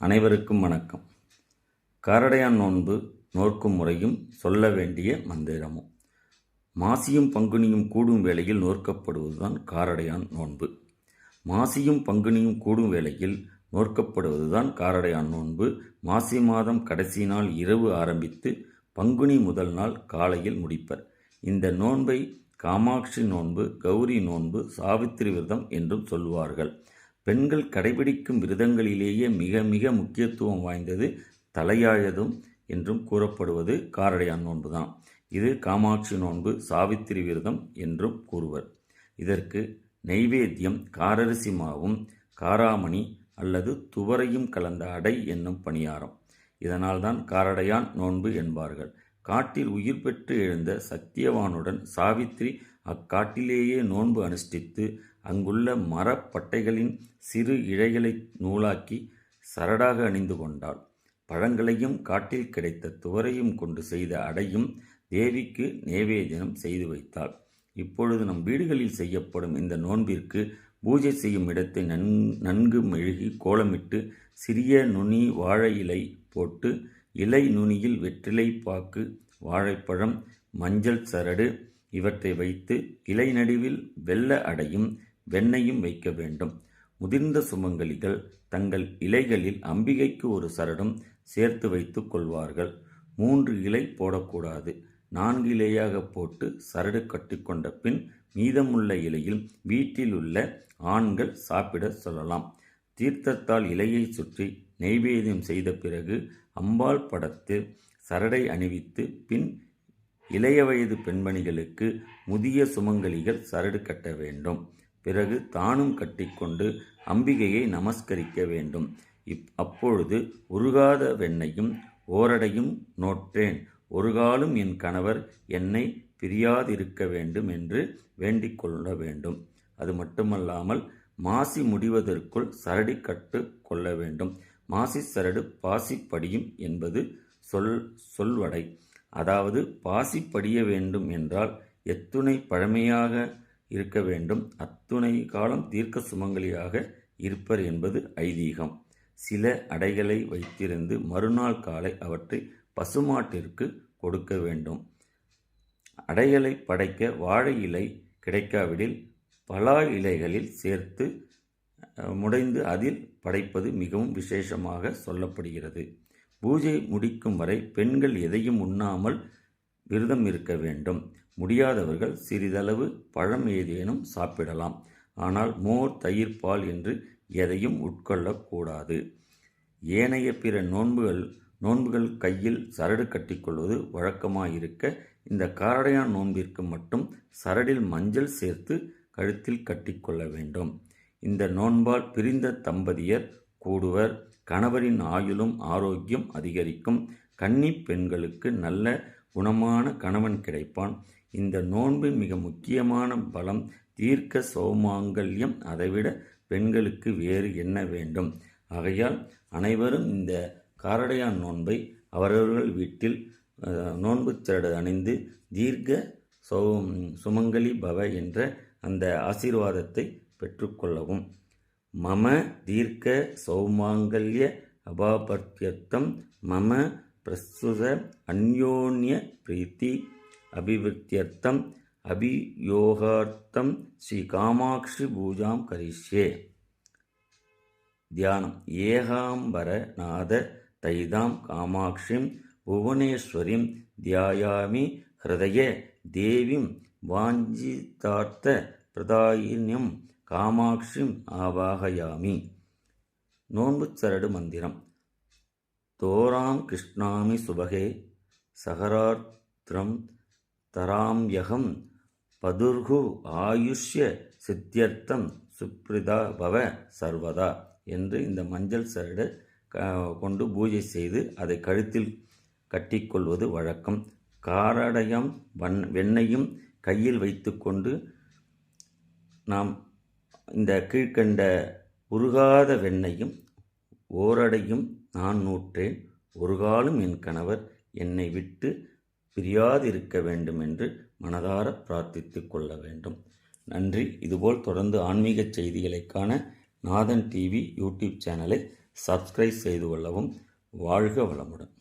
அனைவருக்கும் வணக்கம். காரடையான் நோன்பு நோற்கும் முறையும் சொல்ல வேண்டிய மந்திரமும் மாசியும் பங்குனியும் கூடும் வேளையில் நோற்கப்படுவதுதான் காரடையான் நோன்பு. மாசியும் பங்குனியும் கூடும் வேளையில் நோற்கப்படுவதுதான் காரடையான் நோன்பு. மாசி மாதம் கடைசி நாள் இரவு ஆரம்பித்து பங்குனி முதல் நாள் காலையில் முடிப்பர். இந்த நோன்பை காமாட்சி நோன்பு கௌரி நோன்பு சாவித்திரி விரதம் என்றும் சொல்வார்கள் பெண்கள் கடைபிடிக்கும் விரதங்களிலேயே மிக மிக முக்கியத்துவம் வாய்ந்தது தலையாயதும் என்றும் கூறப்படுவது காரடையான் நோன்புதான். இது காமாட்சி நோன்பு சாவித்திரி விரதம் என்றும் கூறுவர். இதற்கு நெய்வேத்தியம் காரரிசி மாவும் காராமணி அல்லது துவரையும் கலந்த அடை என்னும் பணியாரம். இதனால்தான் காரடையான் நோன்பு என்பார்கள். காட்டில் உயிர் பெற்று எழுந்த சத்தியவானுடன் சாவித்திரி அக்காட்டிலேயே நோன்பு அனுஷ்டித்து அங்குள்ள மரப்பட்டைகளின் சிறு இழைகளை நூலாக்கி சரடாக அணிந்து கொண்டாள். பழங்களையும் காட்டில் கிடைத்த துவரையும் கொண்டு செய்த அடையும் தேவிக்கு நேவேதனம் செய்து வைத்தாள். இப்பொழுது நம் வீடுகளில் செய்யப்படும் இந்த நோன்பிற்கு பூஜை செய்யும் இடத்தை நன் நன்கு மெழுகி கோலமிட்டு சிறிய நுனி வாழை இலை போட்டு இலை நுனியில் வெற்றிலை பாக்கு வாழைப்பழம் மஞ்சள் சரடு இவற்றை வைத்து இலை நடுவில் வெள்ள அடையும் வெண்ணையும் வைக்க வேண்டும். முதிர்ந்த சுமங்கலிகள் தங்கள் இலைகளில் அம்பிகைக்கு ஒரு சரடும் சேர்த்து வைத்து கொள்வார்கள். மூன்று இலை போடக்கூடாது. நான்கு இலையாக போட்டு சரடு கட்டிக்கொண்ட பின் மீதமுள்ள இலையில் வீட்டில் உள்ள ஆண்கள் சாப்பிட சொல்லலாம். தீர்த்தத்தால் இலையை சுற்றி நெய்வேதியம் செய்த பிறகு அம்பாள் படத்தில் சரடை அணிவித்து பின் இளைய வயது பெண்மணிகளுக்கு முதிய சுமங்கலிகள் சரடு கட்ட வேண்டும். பிறகு தானும் கட்டிக்கொண்டு அம்பிகையை நமஸ்கரிக்க வேண்டும். இப் அப்பொழுது உருகாத வெண்ணையும் ஓரடையும் நோற்றேன். ஒருகாலும் என் கணவர் என்னை பிரியாதிருக்க வேண்டும் என்று வேண்டிக் கொள்ள வேண்டும். அது மட்டுமல்லாமல் மாசி முடிவதற்குள் சரடி கட்டு கொள்ள வேண்டும். மாசி சரடு பாசி படியும் என்பது சொல் சொல்வடை. அதாவது பாசி படிய வேண்டும் என்றால் எத்துணை பழமையாக இருக்க வேண்டும். அத்துணை காலம் தீர்க்க சுமங்கலியாக இருப்பர் என்பது ஐதீகம். சில அடைகளை வைத்திருந்து மறுநாள் காலை அவற்றை பசுமாட்டிற்கு கொடுக்க வேண்டும். அடைகளை படைக்க வாழை இலை கிடைக்காவிடில் பலா இலைகளில் சேர்த்து முடைந்து அதில் படைப்பது மிகவும் விசேஷமாக சொல்லப்படுகிறது. பூஜை முடிக்கும் வரை பெண்கள் எதையும் உண்ணாமல் விரதம் இருக்க வேண்டும். முடியாதவர்கள் சிறிதளவு பழம் ஏதேனும் சாப்பிடலாம். ஆனால் மோர் தயிர் பால் என்று எதையும் உட்கொள்ளக்கூடாது ஏனைய பிற நோன்புகள் நோன்புகள் கையில் சரடு கட்டிக்கொள்வது வழக்கமாயிருக்க இந்த காரடையான் நோன்பிற்கு மட்டும் சரடில் மஞ்சள் சேர்த்து கழுத்தில் கட்டிக்கொள்ள வேண்டும். இந்த நோன்பால் பிரிந்த தம்பதியர் கூடுவர். கணவரின் ஆயுளும் ஆரோக்கியம் அதிகரிக்கும். கன்னி பெண்களுக்கு நல்ல குணமான கணவன் கிடைப்பான். இந்த நோன்பு மிக முக்கியமான பலம். தீர்க்க சௌமாங்கல்யம் அதைவிட பெண்களுக்கு வேறு என்ன வேண்டும்? ஆகையால் அனைவரும் இந்த காரடையான் நோன்பை அவரவர்கள் வீட்டில் நோன்பு சரடு அணிந்து தீர்க்க சௌ சுமங்கலி பவ என்ற அந்த ஆசீர்வாதத்தை பெற்றுக்கொள்ளவும். மம தீர்க்க சௌமாங்கல்ய அபாபர்த்தியர்த்தம் மம பிரஸ்துத அந்யோன்ய பிரீத்தி அபிவிருத்தியர்த்தம் அபியோகார்த்தம் ஸ்ரீ காமாட்சி பூஜாம் கரிஷ்யே. தியானம். ஏகாம்பரநாத தைதாம் காமாட்சிம் புவனேஸ்வரிம் தியாயாமி ஹிருதய தேவிம் வாஞ்சிதார்த்த பிரதாயினியம் காமாட்சிம் ஆவாகயாமி. நோன்பு சரடு மந்திரம். தோராம் கிருஷ்ணாமி சுபகே சகரார்த்திரம் தராம்யகம் பதுர்கு ஆயுஷ்ய சித்தியர்த்தம் சுப்ரிதா பவ சர்வதா என்று இந்த மஞ்சள் சரடு கொண்டு பூஜை செய்து அதை கழுத்தில் கட்டிக்கொள்வது வழக்கம். காரடையம் வண் வெண்ணையும் கையில் வைத்துக்கொண்டு நாம் இந்த கீழ்கண்ட உருகாத வெண்ணையும் ஓரடையும் நான் நூற்றேன். ஒரு காலம் என் கணவர் என்னை விட்டு பிரியாதிருக்க வேண்டும் என்று மனதார பிரார்த்தித்து கொள்ள வேண்டும். நன்றி. இதுபோல் தொடர்ந்து ஆன்மீக செய்திகளை காண நாதன் டிவி யூடியூப் சேனலை சப்ஸ்கிரைப் செய்து கொள்ளவும். வாழ்க வளமுடன்.